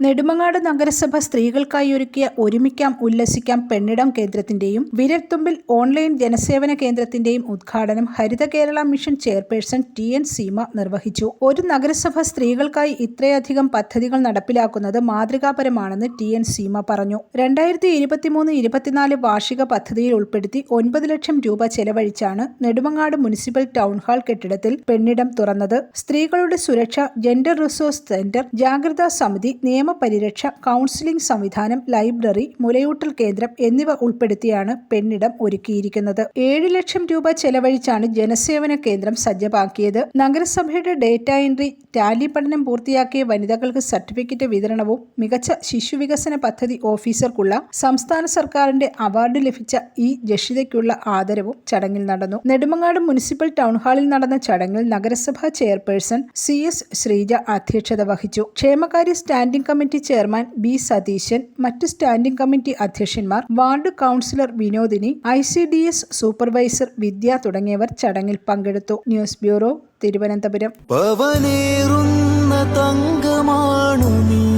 നെടുമങ്ങാട് നഗരസഭ സ്ത്രീകൾക്കായി ഒരുക്കിയ ഒരുമിക്കാം ഉല്ലസിക്കാം പെണ്ണിടം കേന്ദ്രത്തിന്റെയും വിരൽത്തുമ്പിൽ ഓൺലൈൻ ജനസേവന കേന്ദ്രത്തിന്റെയും ഉദ്ഘാടനം Haritha Kerala mission chairperson T N Seema നിർവഹിച്ചു. ഒരു നഗരസഭ സ്ത്രീകൾക്കായി ഇത്രയധികം പദ്ധതികൾ നടപ്പിലാക്കുന്നത് മാതൃകാപരമാണെന്ന് ടി എൻ സീമ പറഞ്ഞു. രണ്ടായിരത്തി ഇരുപത്തിമൂന്ന് ഇരുപത്തിനാല് വാർഷിക പദ്ധതിയിൽ ഉൾപ്പെടുത്തി ഒൻപത് ലക്ഷം രൂപ ചെലവഴിച്ചാണ് നെടുമങ്ങാട് മുനിസിപ്പൽ ടൗൺ ഹാൾ കെട്ടിടത്തിൽ പെണ്ണിടം തുറന്നത്. സ്ത്രീകളുടെ സുരക്ഷ ജെൻഡർ റിസോഴ്സ് സെന്റർ ജാഗ്രതാ സമിതി നിയമപരിരക്ഷ കൗൺസിലിംഗ് സംവിധാനം ലൈബ്രറി മുലയൂട്ടൽ കേന്ദ്രം എന്നിവ ഉൾപ്പെടുത്തിയാണ് പെണ്ണിടം ഒരുക്കിയിരിക്കുന്നത്. ഏഴ് ലക്ഷം രൂപ ചെലവഴിച്ചാണ് ജനസേവന കേന്ദ്രം സജ്ജമാക്കിയത്. നഗരസഭയുടെ ഡേറ്റ എൻട്രി ടാലി പഠനം പൂർത്തിയാക്കിയ വനിതകൾക്ക് സർട്ടിഫിക്കറ്റ് വിതരണവും മികച്ച ശിശുവികസന പദ്ധതി ഓഫീസർക്കുള്ള സംസ്ഥാന സർക്കാരിന്റെ അവാർഡ് ലഭിച്ച ഈ ജഷിതയ്ക്കുള്ള ആദരവും ചടങ്ങിൽ നടന്നു. നെടുമങ്ങാട് മുനിസിപ്പൽ ടൗൺഹാളിൽ നടന്ന ചടങ്ങിൽ നഗരസഭാ ചെയർപേഴ്സൺ സി എസ് ശ്രീജ അധ്യക്ഷത വഹിച്ചു. ക്ഷേമകാര്യ standing committee chairman B Satheesan മറ്റ് standing committee അധ്യക്ഷന്മാർ ward councillor Vinodini I C D S supervisor Vidya തുടങ്ങിയവർ ചടങ്ങിൽ പങ്കെടുത്തു. News bureau Thiruvananthapuram. തങ്കമാണു നീ.